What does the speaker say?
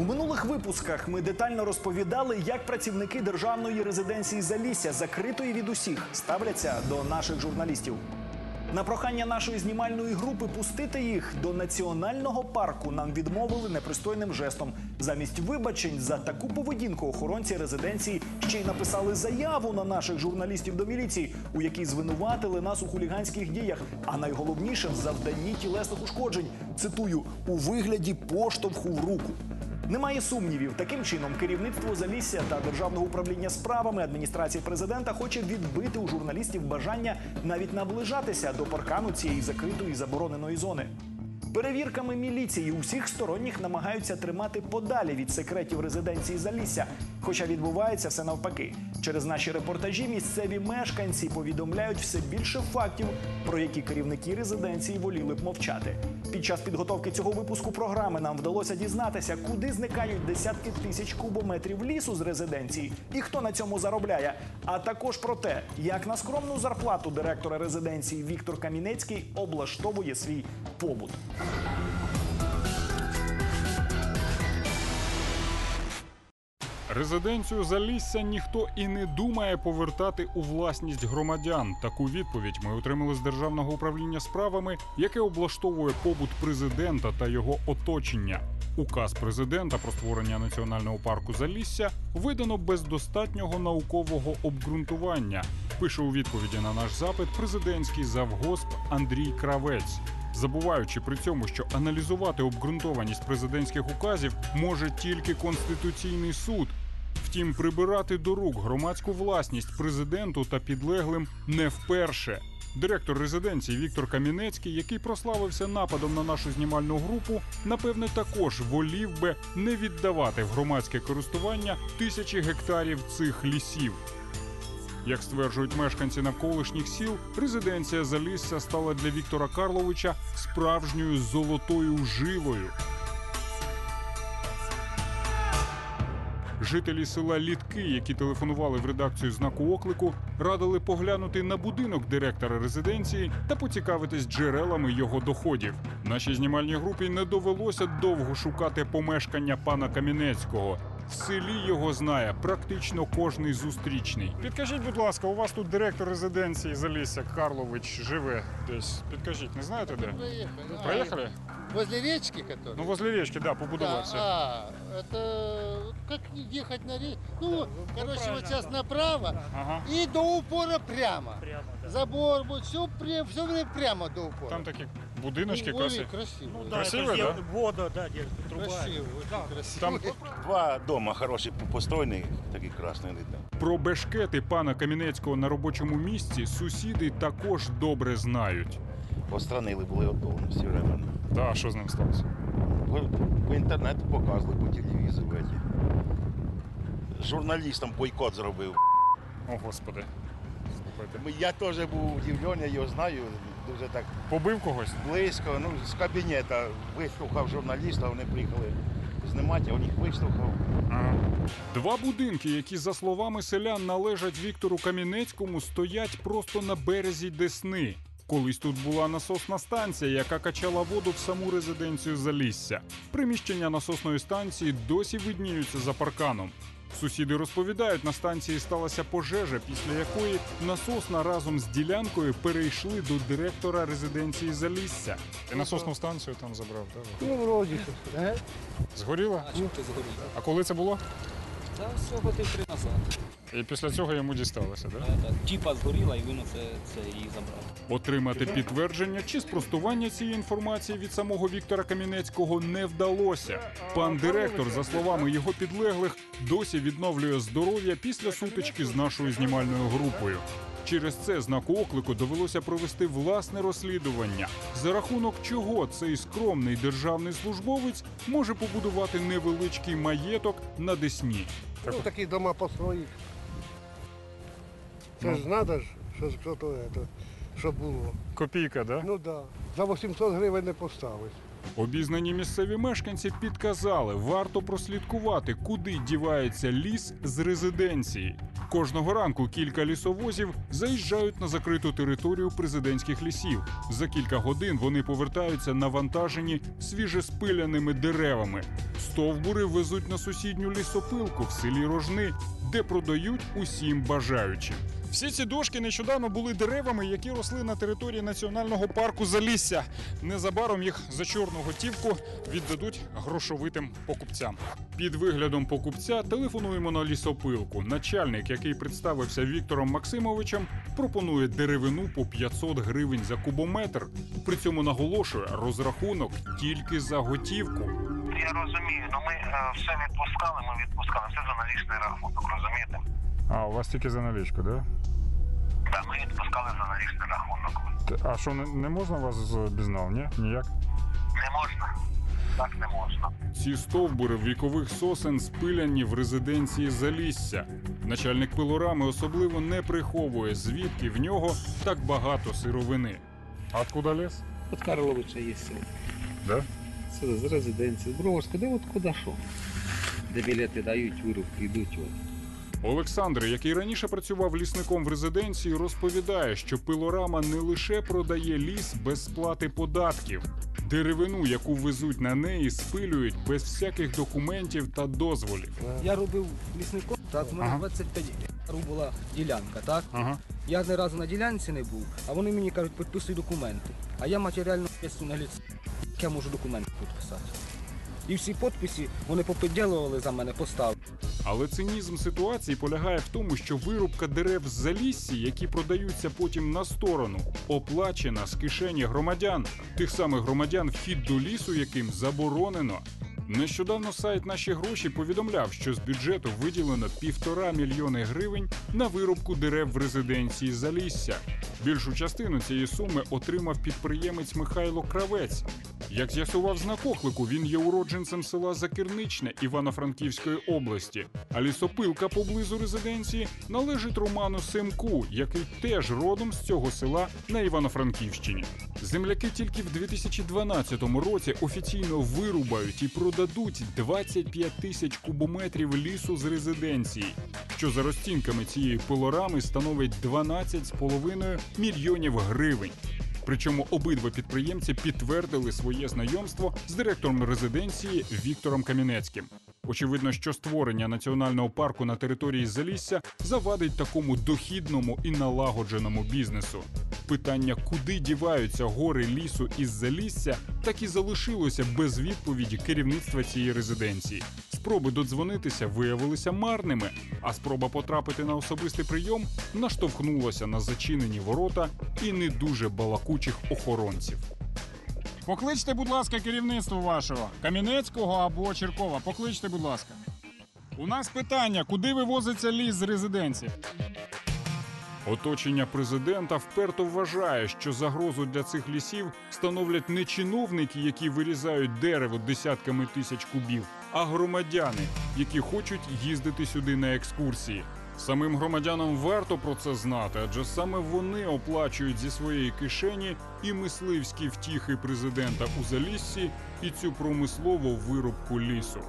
У минулих випусках ми детально розповідали, як працівники державної резиденції Залісся, закритої від усіх, ставляться до наших журналістів. На прохання нашої знімальної групи пустити їх до національного парку нам відмовили непристойним жестом. Замість вибачень за таку поведінку охоронці резиденції ще й написали заяву на наших журналістів до міліції, у якій звинуватили нас у хуліганських діях. А найголовніше завданні тілесних ушкоджень. Цитую у вигляді поштовху в руку. Немає сумнівів, таким чином керівництво Залісся та державного управління справами адміністрації президента хоче відбити у журналістів бажання навіть наближатися до паркану цієї закритої забороненої зони. Перевірками міліції усіх сторонніх намагаються тримати подалі від секретів резиденції Залісся. Хоча відбувається все навпаки. Через наші репортажі місцеві мешканці повідомляють все більше фактів, про які керівники резиденції воліли б мовчати. Під час підготовки цього випуску програми нам вдалося дізнатися, куди зникають десятки тисяч кубометрів лісу з резиденції і хто на цьому заробляє. А також про те, як на скромну зарплату директора резиденції Віктор Камінецький облаштовує свій побут. Резиденцію Залісся ніхто і не думає повертати у власність громадян. Таку відповідь ми отримали з державного управління справами, яке облаштовує побут президента та його оточення. Указ президента про створення національного парку Залісся видано без достатнього наукового обґрунтування. Пише у відповіді на наш запит президентський завгосп Андрій Кравець. Забуваючи при цьому, що аналізувати обґрунтованість президентських указів може тільки конституційний суд. Втім, прибирати до рук громадську власність президенту та підлеглим не вперше. Директор резиденції Віктор Камінецький, який прославився нападом на нашу знімальну групу, напевне, також волів би не віддавати в громадське користування тисячі гектарів цих лісів. Як стверджують мешканці навколишніх сіл, резиденція Залісся стала для Віктора Карловича справжньою золотою жилою. Жителі села Літки, які телефонували в редакцію знаку оклику, радили поглянути на будинок директора резиденції та поцікавитись джерелами його доходів. Нашій знімальній групі не довелося довго шукати помешкання пана Камінецького. В селі його знає практично кожний зустрічний. Підкажіть, будь ласка, у вас тут директор резиденції Залісся Карлович живе десь. Підкажіть, не знаєте де? Проехали. Проїхали? Возле речки, который? Ну, возле річки, да, да, побудувався. а, это как ехать на речку? Ну, короче, вот сейчас направо Ага. и до упора прямо. Забор будет, все, все время прямо до упора. Там такі будиночки красиві. красиво. Ну да. это да? вода, да, где труба. Красиво, очень красиво. Там Два дома хороші, постойні, такі красні видно. Про бешкети пана Камінецького на робочому місці сусіди також добре знають. Остранили були готові всі времена. Та що з ним сталося? По, по інтернету показували, по телевізору. Эти. Журналістам бойкот зробив. О, господи. Слухайте. Ми- Я теж був удивлений, я його знаю, дуже так Побив когось? близько. Ну, з кабінету виштовхав журналіста, вони приїхали знімати, я у них виштовхав. Ага. Два будинки, які, за словами селян, належать Віктору Камінецькому, стоять просто на березі Десни. Колись тут була насосна станція, яка качала воду в саму резиденцію Залісся. Приміщення насосної станції досі видніються за парканом. Сусіди розповідають, на станції сталася пожежа, після якої насосна разом з ділянкою перейшли до директора резиденції Залісся. Ти насосну станцію там забрав, так? Ну, вроді. Е? Згоріла? А коли це було? Та все годин три назад. І після цього йому дісталося, так? Тіпа згоріла і він це, це її забрав. Отримати підтвердження чи спростування цієї інформації від самого Віктора Камінецького не вдалося. Пан директор, за словами його підлеглих, досі відновлює здоров'я після сутички з нашою знімальною групою. Через це знаку оклику довелося провести власне розслідування, за рахунок чого цей скромний державний службовець може побудувати невеличкий маєток на Десні. Ну, такі дома построїть. Це ж треба ж, що, що то, це, щоб було. Копійка, да? Ну так. Да. За 800 гривень не поставиш. Обізнані місцеві мешканці підказали, варто прослідкувати, куди дівається ліс з резиденції. Кожного ранку кілька лісовозів заїжджають на закриту територію президентських лісів. За кілька годин вони повертаються навантажені свіжеспиляними деревами. Стовбури везуть на сусідню лісопилку в селі Рожни, де продають усім бажаючим. Всі ці дошки нещодавно були деревами, які росли на території національного парку Залісся. Незабаром їх за чорну готівку віддадуть грошовитим покупцям. Під виглядом покупця телефонуємо на лісопилку. Начальник, який представився Віктором Максимовичем, пропонує деревину по 500 гривень за кубометр. При цьому наголошує розрахунок тільки за готівку. Я розумію, ну ми е, все відпускали, ми відпускали все за налічний рахунок, розумієте? А у вас тільки за налічку, да? Так, ми відпускали за налічний рахунок. А що не, можна вас з бізнав? Ні? Ніяк? Не можна? Так не можна. Ці стовбури вікових сосен спиляні в резиденції Залісся. Начальник пилорами особливо не приховує, звідки в нього так багато сировини. А откуда ліс? От Карловича є село. Да? Це з резиденції. З Броварська, де от куди що? Де білети дають, вирубки йдуть. От. Олександр, який раніше працював лісником в резиденції, розповідає, що пилорама не лише продає ліс без сплати податків. Деревину, яку везуть на неї, спилюють без всяких документів та дозволів. Я робив лісником, так, у мене Ага. 25 років ділянка, так? Ага. Я ні разу на ділянці не був, а вони мені кажуть, підписуй документи. А я матеріально на ліс. Я можу документи підписати? І всі підписи вони попідділували за мене, поставили. Але цинізм ситуації полягає в тому, що вирубка дерев з заліссі, які продаються потім на сторону, оплачена з кишені громадян, тих самих громадян, вхід до лісу, яким заборонено. Нещодавно сайт наші гроші повідомляв, що з бюджету виділено півтора мільйони гривень на вирубку дерев в резиденції Залісся. Більшу частину цієї суми отримав підприємець Михайло Кравець. Як з'ясував знак оклику, він є уродженцем села Закирничне Івано-Франківської області. А лісопилка поблизу резиденції належить Роману Семку, який теж родом з цього села на Івано-Франківщині. Земляки тільки в 2012 році офіційно вирубають і продадуть 25 тисяч кубометрів лісу з резиденції, що за розцінками цієї пилорами становить 12,5 мільйонів гривень. Причому обидва підприємці підтвердили своє знайомство з директором резиденції Віктором Камінецьким. Очевидно, що створення національного парку на території Залісся завадить такому дохідному і налагодженому бізнесу. Питання, куди діваються гори лісу із Залісся, так і залишилося без відповіді керівництва цієї резиденції. Спроби додзвонитися виявилися марними, а спроба потрапити на особистий прийом наштовхнулася на зачинені ворота і не дуже балакучих охоронців. Покличте, будь ласка, керівництво вашого Камінецького або Черкова. Покличте, будь ласка. У нас питання: куди вивозиться ліс з резиденції? Оточення президента вперто вважає, що загрозу для цих лісів становлять не чиновники, які вирізають дерево десятками тисяч кубів, а громадяни, які хочуть їздити сюди на екскурсії. Самим громадянам варто про це знати, адже саме вони оплачують зі своєї кишені і мисливські втіхи президента у Заліссі, і цю промислову вирубку лісу.